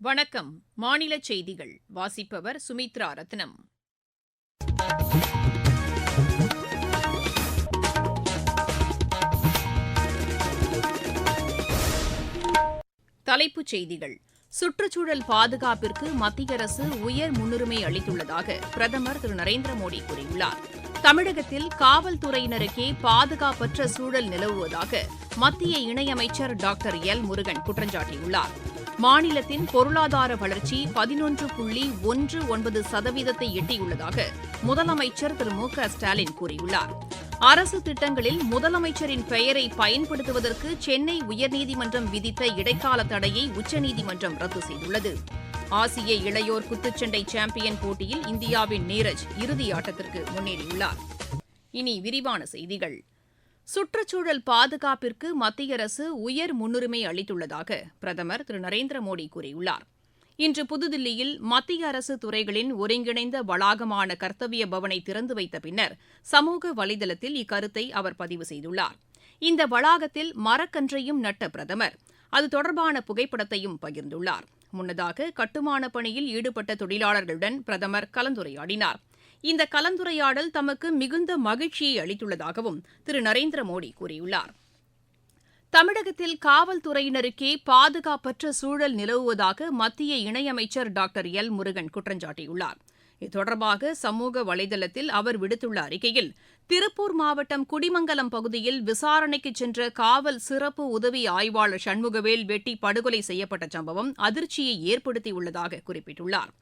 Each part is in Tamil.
வணக்கம். மாநில செய்திகள். வாசிப்பவர் சுமித்ரா ரத்னம். தலைப்புச் செய்திகள். சுற்றுச்சூழல் பாதுகாப்பிற்கு மத்திய அரசு உயர் முன்னுரிமை அளித்துள்ளதாக பிரதமர் திரு நரேந்திர மோடி கூறியுள்ளார். தமிழகத்தில் காவல்துறையினருக்கே பாதுகாப்பற்ற சூழல் நிலவுவதாக மத்திய இணையமைச்சர் டாக்டர் எல் முருகன் குற்றஞ்சாட்டியுள்ளார். மாநிலத்தின் பொருளாதார வளர்ச்சி பதினொன்று புள்ளி ஒன்று ஒன்பது சதவீதத்தை எட்டியுள்ளதாக முதலமைச்சர் திரு மு க ஸ்டாலின் கூறியுள்ளார். அரசு திட்டங்களில் முதலமைச்சரின் பெயரை பயன்படுத்துவதற்கு சென்னை உயர்நீதிமன்றம் விதித்த இடைக்கால தடையை உச்சநீதிமன்றம் ரத்து செய்துள்ளது. ஆசிய இளையோர் குத்துச்சண்டை சாம்பியன் போட்டியில் இந்தியாவின் நீரஜ் இறுதியாட்டத்திற்கு முன்னேறியுள்ளார். இனி விரிவான செய்திகள். சுற்றுச்சூழல் பாதுகாப்பிற்கு மத்திய அரசு உயர் முன்னுரிமை அளித்துள்ளதாக பிரதமர் திரு நரேந்திர மோடி கூறியுள்ளார். இன்று புதுதில்லியில் மத்திய அரசு துறைகளின் ஒருங்கிணைந்த வளாகமான கர்த்தவிய பவனை திறந்து வைத்த பின்னர் சமூக வலைதளத்தில் இக்கருத்தை அவர் பதிவு செய்துள்ளார். இந்த வளாகத்தில் மரக்கன்றையும் நட்ட பிரதமர் அது தொடர்பான புகைப்படத்தையும் பகிர்ந்துள்ளார். முன்னதாக கட்டுமான பணியில் ஈடுபட்ட தொழிலாளர்களுடன் பிரதமர் கலந்துரையாடினார். இந்த கலந்துரையாடல் தமக்கு மிகுந்த மகிழ்ச்சியை அளித்துள்ளதாகவும் திரு. நரேந்திர மோடி கூறியுள்ளார். தமிழகத்தில் காவல்துறையினருக்கே பாதுகாப்பற்ற சூழல் நிலவுவதாக மத்திய இணையமைச்சர் டாக்டர் எல். முருகன் குற்றஞ்சாட்டியுள்ளார். இது தொடர்பாக சமூக வலைதளத்தில் அவர் விடுத்துள்ள அறிக்கையில் திருப்பூர் மாவட்டம் குடிமங்கலம் பகுதியில் விசாரணைக்கு சென்ற காவல் சிறப்பு உதவி ஆய்வாளர் சண்முகவேல் வெட்டி படுகொலை செய்யப்பட்ட சம்பவம் அதிர்ச்சியை ஏற்படுத்தியுள்ளதாக குறிப்பிட்டுள்ளார்.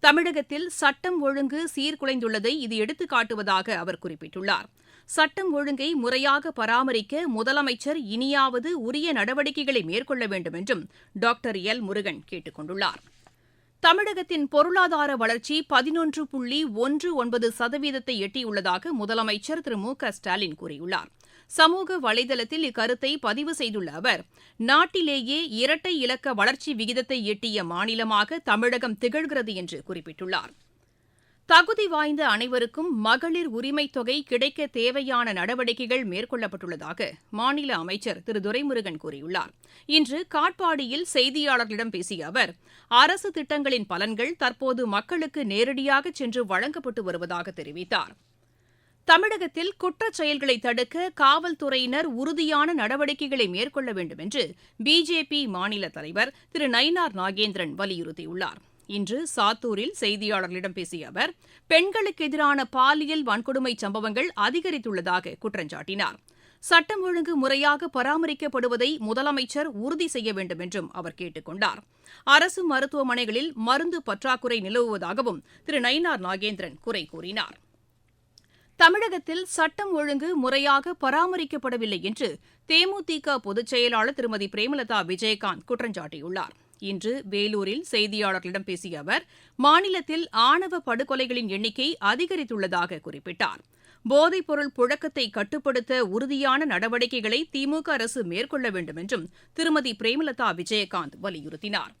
தமிழகத்தில் சட்டம் ஒழுங்கு சீர்குலைந்துள்ளதை இது எடுத்துக்காட்டுவதாக அவர் குறிப்பிட்டுள்ளார். சட்டம் ஒழுங்கை முறையாக பராமரிக்க முதலமைச்சர் இனியாவது உரிய நடவடிக்கைகளை மேற்கொள்ள வேண்டும் என்றும் டாக்டர் எல். முருகன் கேட்டுக் கொண்டுள்ளார் தமிழகத்தின் பொருளாதார வளர்ச்சி பதினொன்று புள்ளி ஒன்று ஒன்பது சதவீதத்தை எட்டியுள்ளதாக முதலமைச்சர் திரு மு க ஸ்டாலின் கூறியுள்ளார். சமூக வலைதளத்தில் இக்கருத்தை பதிவு செய்துள்ள அவர் நாட்டிலேயே இரட்டை இலக்க வளர்ச்சி விகிதத்தை எட்டிய மாநிலமாக தமிழகம் திகழ்கிறது என்று குறிப்பிட்டுள்ளார். தகுதி வாய்ந்த அனைவருக்கும் மகளிர் உரிமைத் தொகை கிடைக்க தேவையான நடவடிக்கைகள் மேற்கொள்ளப்பட்டுள்ளதாக மாநில அமைச்சர் திரு. துரைமுருகன் கூறியுள்ளார். இன்று காட்பாடியில் செய்தியாளர்களிடம் பேசிய அவர் அரசு திட்டங்களின் பலன்கள் தற்போது மக்களுக்கு நேரடியாக சென்று வழங்கப்பட்டு வருவதாக தெரிவித்தார். தமிழகத்தில் குற்றச் செயல்களை தடுக்க காவல்துறையினர் உறுதியான நடவடிக்கைகளை மேற்கொள்ள வேண்டும் என்று பிஜேபி மாநில தலைவர் திரு நயினார் நாகேந்திரன் வலியுறுத்தியுள்ளார். இன்று சாத்தூரில் செய்தியாளர்களிடம் பேசிய அவர் பெண்களுக்கு எதிரான பாலியல் வன்கொடுமை சம்பவங்கள் அதிகரித்துள்ளதாக குற்றஞ்சாட்டினார் சட்டம் ஒழுங்கு முறையாக பராமரிக்கப்படுவதை முதலமைச்சர் உறுதி செய்ய வேண்டும் என்றும் அவர் கேட்டுக் கொண்டார். அரசு மருத்துவமனைகளில் மருந்து பற்றாக்குறை நிலவுவதாகவும் திரு நயினார் நாகேந்திரன் குறை கூறினார். தமிழகத்தில் சட்டம் ஒழுங்கு முறையாக பராமரிக்கப்படவில்லை என்று தேமுதிக பொதுச் செயலாளர் திருமதி பிரேமலதா விஜயகாந்த் குற்றஞ்சாட்டியுள்ளார் இன்று வேலூரில் செய்தியாளர்களிடம் பேசிய அவர் மாநிலத்தில் ஆணவ படுகொலைகளின் எண்ணிக்கை அதிகரித்துள்ளதாக குறிப்பிட்டார். போதைப்பொருள் புழக்கத்தை கட்டுப்படுத்த உறுதியான நடவடிக்கைகளை திமுக அரசு மேற்கொள்ள வேண்டும் என்றும் திருமதி பிரேமலதா விஜயகாந்த் வலியுறுத்தினார்.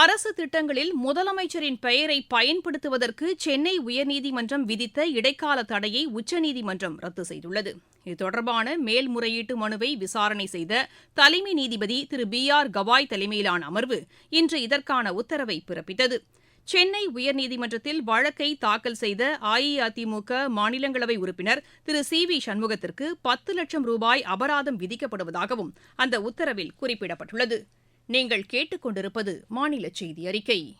அரசு திட்டங்களில் முதலமைச்சரின் பெயரை பயன்படுத்துவதற்கு சென்னை உயர்நீதிமன்றம் விதித்த இடைக்கால தடையை உச்சநீதிமன்றம் ரத்து செய்துள்ளது. இது தொடர்பான மேல்முறையீட்டு மனுவை விசாரணை செய்த தலைமை நீதிபதி திரு பி ஆர் கவாய் தலைமையிலான அமர்வு இன்று இதற்கான உத்தரவை பிறப்பித்தது. சென்னை உயர்நீதிமன்றத்தில் வழக்கை தாக்கல் செய்த அஇஅதிமுக மாநிலங்களவை உறுப்பினர் திரு சி வி சண்முகத்திற்கு பத்து லட்சம் ரூபாய் அபராதம் விதிக்கப்படுவதாகவும் அந்த உத்தரவில் குறிப்பிடப்பட்டுள்ளது. நீங்கள் கேட்டுக்கொண்டிருப்பது மாநில செய்தி அறிக்கை.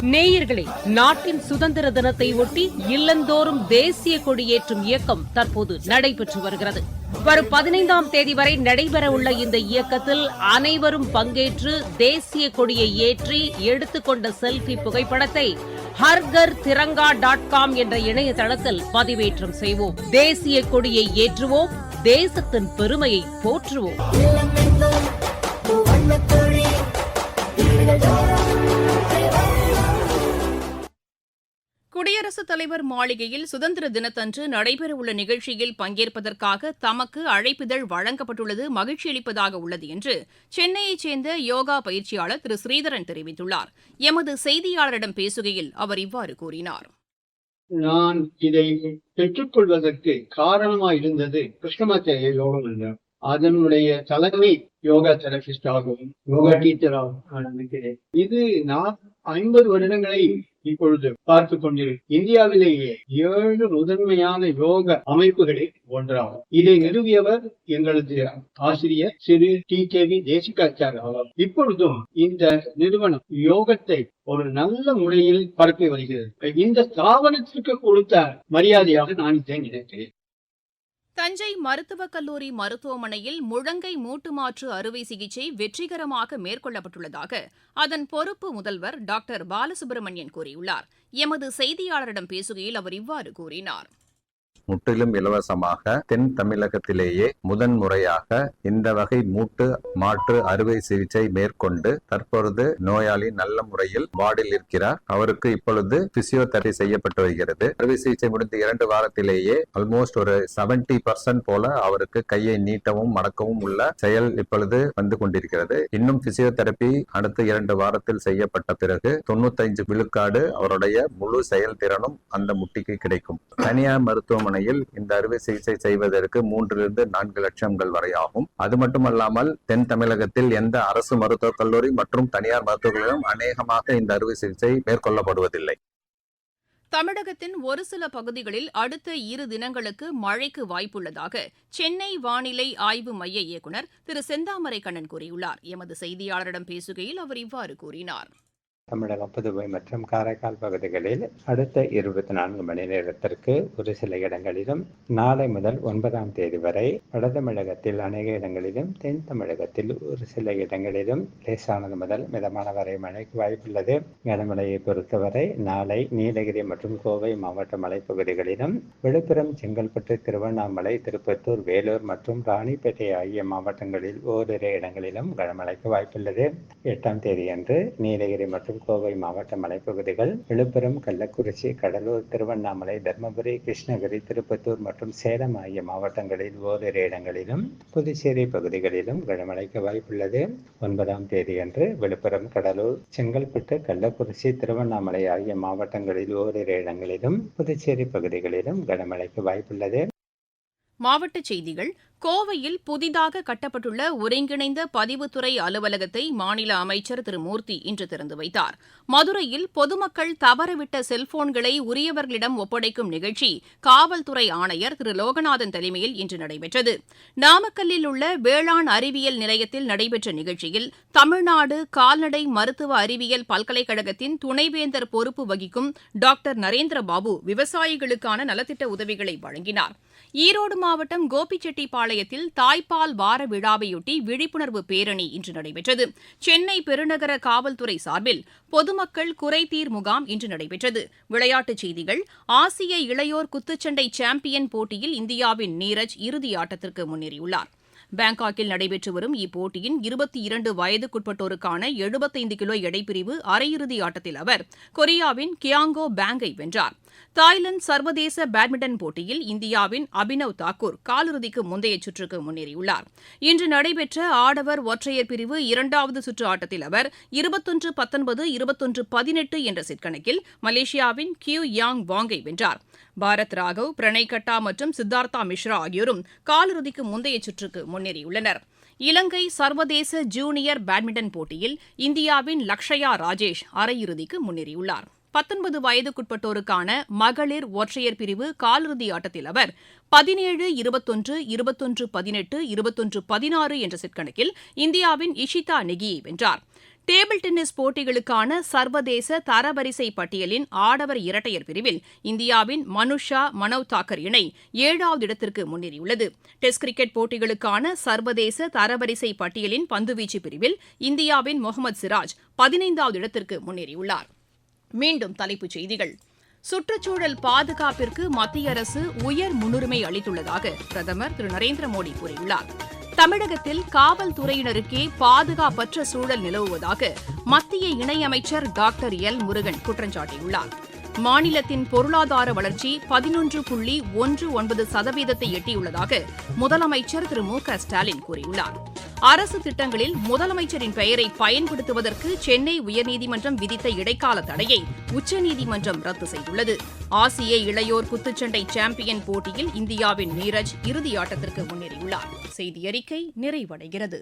நேயர்களே நாட்டின் சுதந்திர தினத்தை ஒட்டி இல்லந்தோறும் தேசிய கொடியேற்றும் இயக்கம் தற்போது நடைபெற்று வருகிறது. வரும் பதினைந்தாம் தேதி வரை நடைபெறவுள்ள இந்த இயக்கத்தில் அனைவரும் பங்கேற்று தேசிய கொடியை ஏற்றி எடுத்துக்கொண்ட செல்பி புகைப்படத்தை ஹர்கர் திரங்கா டாட் காம் என்ற இணையதளத்தில் பதிவேற்றம் செய்வோம். தேசிய கொடியை ஏற்றுவோம். தேசத்தின் பெருமையை போற்றுவோம். குடியரசுத் தலைவர் மாளிகையில் சுதந்திர தினத்தன்று நடைபெறவுள்ள நிகழ்ச்சியில் பங்கேற்பதற்காக தமக்கு அழைப்பிதழ் வழங்கப்பட்டுள்ளது மகிழ்ச்சியளிப்பதாக உள்ளது என்று சென்னையைச் சேர்ந்த யோகா பயிற்சியாளர் திரு ஸ்ரீதரன் தெரிவித்துள்ளார். எமது செய்தியாளரிடம் பேசுகையில் அவர் இவ்வாறு கூறினார். நான் இதை பெற்றுக்கொள்வதற்கு காரணமா இருந்தது கிருஷ்ணமாச்சாரிய யோகம் என்றார் அதனுடைய தலைமை யோகா தெரபிஸ்ட் ஆகவும் யோகா டீச்சர் ஆகும் நான் நினைக்கிறேன் இது நான் ஐம்பது வருடங்களை இப்பொழுது பார்த்து கொண்டிருக்கிறேன். இந்தியாவிலேயே ஏழு முதன்மையான யோக அமைப்புகளில் ஒன்றாகும். இதை நிறுவியவர் எங்களது ஆசிரியர் சிறு டி கே வி தேசிகாச்சார் ஆவார். இப்பொழுதும் இந்த நிறுவனம் யோகத்தை ஒரு நல்ல முறையில் பரப்பி வருகிறது. இந்த ஸ்தாபனத்திற்கு கொடுத்த மரியாதையாக நான் இதை நினைக்கிறேன். தஞ்சை மருத்துவக் கல்லூரி மருத்துவமனையில் முழங்கை மூட்டு மாற்று அறுவை சிகிச்சை வெற்றிகரமாக மேற்கொள்ளப்பட்டுள்ளதாக அதன் பொறுப்பு முதல்வர் டாக்டர் பாலசுப்ரமணியன் கூறியுள்ளார். எமது செய்தியாளரிடம் பேசுகையில் அவர் இவ்வாறு கூறினார். முற்றிலும் இலவசமாக தென் தமிழகத்திலேயே முதன் முறையாக இந்த வகை மூட்டு மாற்று அறுவை சிகிச்சை மேற்கொண்டு தற்பொழுது நோயாளி நல்ல முறையில் வார்டில் இருக்கிறார். அவருக்கு இப்பொழுது பிசியோதெரபி செய்யப்பட்டு வருகிறது. அறுவை சிகிச்சை முடிந்த இரண்டு வாரத்திலேயே ஆல்மோஸ்ட் ஒரு செவன்டி பர்சன்ட் போல அவருக்கு கையை நீட்டவும் மடக்கவும் உள்ள செயல் இப்பொழுது வந்து கொண்டிருக்கிறது. இன்னும் பிசியோதெரபி அடுத்த இரண்டு வாரத்தில் செய்யப்பட்ட பிறகு தொண்ணூத்தைந்து விழுக்காடு அவருடைய முழு செயல்திறனும் அந்த முட்டிக்கு கிடைக்கும். தனியார் மருத்துவமனையில் இந்த அறுவை சிகிச்சை செய்வதற்கு மூன்றிலிருந்து நான்கு லட்சங்கள் வரை ஆகும். அது மட்டுமல்லாமல் தென் தமிழகத்தில் எந்த அரசு மருத்துவக் கல்லூரி மற்றும் தனியார் மருத்துவக் கல்லூரியும் அநேகமாக இந்த அறுவை சிகிச்சை மேற்கொள்ளப்படுவதில்லை. தமிழகத்தின் ஒரு சில பகுதிகளில் அடுத்த இரு தினங்களுக்கு மழைக்கு வாய்ப்புள்ளதாக சென்னை வானிலை ஆய்வு மைய இயக்குநர் திரு செந்தாமரை கண்ணன் கூறியுள்ளார். எமது செய்தியாளரிடம் பேசுகையில் அவர் இவ்வாறு கூறினாா் தமிழகம் புதுவை மற்றும் காரைக்கால் பகுதிகளில் அடுத்த இருபத்தி நான்கு மணி நேரத்திற்கு ஒரு சில இடங்களிலும் நாளை முதல் ஒன்பதாம் தேதி வரை வட தமிழகத்தில் அநேக இடங்களிலும் தென் தமிழகத்தில் ஒரு சில இடங்களிலும் லேசானது முதல் மிதமான வரை மழைக்கு வாய்ப்புள்ளது. கனமழையை பொறுத்தவரை நாளை நீலகிரி மற்றும் கோவை மாவட்ட மலைப்பகுதிகளிலும் விழுப்புரம் செங்கல்பட்டு திருவண்ணாமலை திருப்பத்தூர் வேலூர் மற்றும் ராணிப்பேட்டை ஆகிய மாவட்டங்களில் ஓரிரு இடங்களிலும் கனமழைக்கு வாய்ப்புள்ளது. எட்டாம் தேதியன்று நீலகிரி மற்றும் கோவை மாவட்ட மலைப்பகுதிகள் விழுப்புரம் கள்ளக்குறிச்சி கடலூர் திருவண்ணாமலை தர்மபுரி கிருஷ்ணகிரி திருப்பத்தூர் மற்றும் சேலம் ஆகிய மாவட்டங்களில் ஓரிரு இடங்களிலும் புதுச்சேரி பகுதிகளிலும் கனமழைக்கு வாய்ப்புள்ளது. ஒன்பதாம் தேதியன்று விழுப்புரம் கடலூர் செங்கல்பட்டு கள்ளக்குறிச்சி திருவண்ணாமலை ஆகிய மாவட்டங்களில் ஓரிரு இடங்களிலும் புதுச்சேரி பகுதிகளிலும் கனமழைக்கு வாய்ப்புள்ளது. மாவட்ட செய்திகள் கோவையில் புதிதாக கட்டப்பட்டுள்ள ஒருங்கிணைந்த பதிவுத்துறை அலுவலகத்தை மாநில அமைச்சர் திரு மூர்த்தி இன்று திறந்து வைத்தார். மதுரையில் பொதுமக்கள் தவறவிட்ட செல்போன்களை உரியவர்களிடம் ஒப்படைக்கும் நிகழ்ச்சி காவல்துறை ஆணையர் திரு லோகநாதன் தலைமையில் இன்று நடைபெற்றது. நாமக்கல்லில் உள்ள வேளாண் அறிவியல் நிலையத்தில் நடைபெற்ற நிகழ்ச்சியில் தமிழ்நாடு கால்நடை மருத்துவ அறிவியல் பல்கலைக்கழகத்தின் துணைவேந்தர் பொறுப்பு வகிக்கும் டாக்டர் நரேந்திரபாபு விவசாயிகளுக்கான நலத்திட்ட உதவிகளை வழங்கினார். ஈரோடு மாவட்டம் பாளையத்தில் தாய்ப்பால் வார விழாவையொட்டி விழிப்புணர்வு பேரணி இன்று நடைபெற்றது. சென்னை பெருநகர காவல்துறை சார்பில் பொதுமக்கள் குறைதீர் முகாம் இன்று நடைபெற்றது. விளையாட்டுச் செய்திகள் ஆசிய இளையோர் குத்துச்சண்டை சாம்பியன் போட்டியில் இந்தியாவின் நீரஜ் இறுதி ஆட்டத்திற்கு முன்னேறியுள்ளார். பாங்காக்கில் நடைபெற்று வரும் இப்போட்டியின் இருபத்தி இரண்டு வயதுக்குட்பட்டோருக்கான எழுபத்தைந்து கிலோ எடைப்பிரிவு அரையிறுதி ஆட்டத்தில் அவர் கொரியாவின் கியாங்கோ பேங்கை வென்றாா் தாய்லாந்து சர்வதேச பேட்மிண்டன் போட்டியில் இந்தியாவின் அபினவ் தாக்கூர் காலிறுதிக்கு முந்தைய சுற்றுக்கு முன்னேறியுள்ளார். இன்று நடைபெற்ற ஆடவர் ஒற்றையர் பிரிவு இரண்டாவது சுற்று ஆட்டத்தில் அவர் இருபத்தொன்று பத்தொன்பது இருபத்தொன்று பதினெட்டு என்ற செட் கணக்கில் மலேசியாவின் கியூ யாங் வாங்கை வென்றார். பாரத் ராகவ் பிரணய் கட்டா மற்றும் சித்தார்த்தா மிஸ்ரா ஆகியோரும் காலிறுதிக்கு முந்தைய சுற்றுக்கு முன்னேறியுள்ளனர். இலங்கை சர்வதேச ஜூனியர் பேட்மிண்டன் போட்டியில் இந்தியாவின் லக்ஷயா ராஜேஷ் அரையிறுதிக்கு முன்னேறியுள்ளார். பத்தொன்பது வயதுக்குட்பட்டோருக்கான மகளிர் ஒற்றையர் பிரிவு காலிறுதி ஆட்டத்தில் அவர் பதினேழு இருபத்தொன்று இருபத்தொன்று பதினெட்டு இருபத்தொன்று பதினாறு என்ற செட் கணக்கில் இந்தியாவின் இஷிதா நெகியை வென்றார். டேபிள் டென்னிஸ் போட்டிகளுக்கான சர்வதேச தரவரிசை பட்டியலின் ஆடவர் இரட்டையர் பிரிவில் இந்தியாவின் மனுஷா மனவ் தாக்கர் இணை ஏழாவது இடத்திற்கு முன்னேறியுள்ளது. டெஸ்ட் கிரிக்கெட் போட்டிகளுக்கான சர்வதேச தரவரிசை பட்டியலின் பந்துவீச்சு பிரிவில் இந்தியாவின் முகமது சிராஜ் பதினைந்தாவது இடத்திற்கு முன்னேறியுள்ளார். மீண்டும் தலைப்புச் செய்திகள். சுற்றுச்சூழல் பாதுகாப்பிற்கு மத்திய அரசு உயர் முன்னுரிமை அளித்துள்ளதாக பிரதமர் திரு. நரேந்திர மோடி கூறியுள்ளார். தமிழகத்தில் காவல்துறையினருக்கே பாதுகாப்பற்ற சூழல் நிலவுவதாக மத்திய இணையமைச்சர் டாக்டர் எல். முருகன் குற்றம் சாட்டியுள்ளார் மாநிலத்தின் பொருளாதார வளர்ச்சி பதினொன்று புள்ளி ஒன்று ஒன்பது சதவீதத்தை எட்டியுள்ளதாக முதலமைச்சர் திரு. மு. க. ஸ்டாலின் கூறியுள்ளார். அரசு திட்டங்களில் முதலமைச்சரின் பெயரை பயன்படுத்துவதற்கு சென்னை உயர்நீதிமன்றம் விதித்த இடைக்கால தடையை உச்சநீதிமன்றம் ரத்து செய்துள்ளது. ஆசிய இளையோர் குத்துச்சண்டை சாம்பியன் போட்டியில் இந்தியாவின் நீரஜ் இறுதியாட்டத்திற்கு முன்னேறியுள்ளார். செய்தி அறிக்கை நிறைவடைகிறது.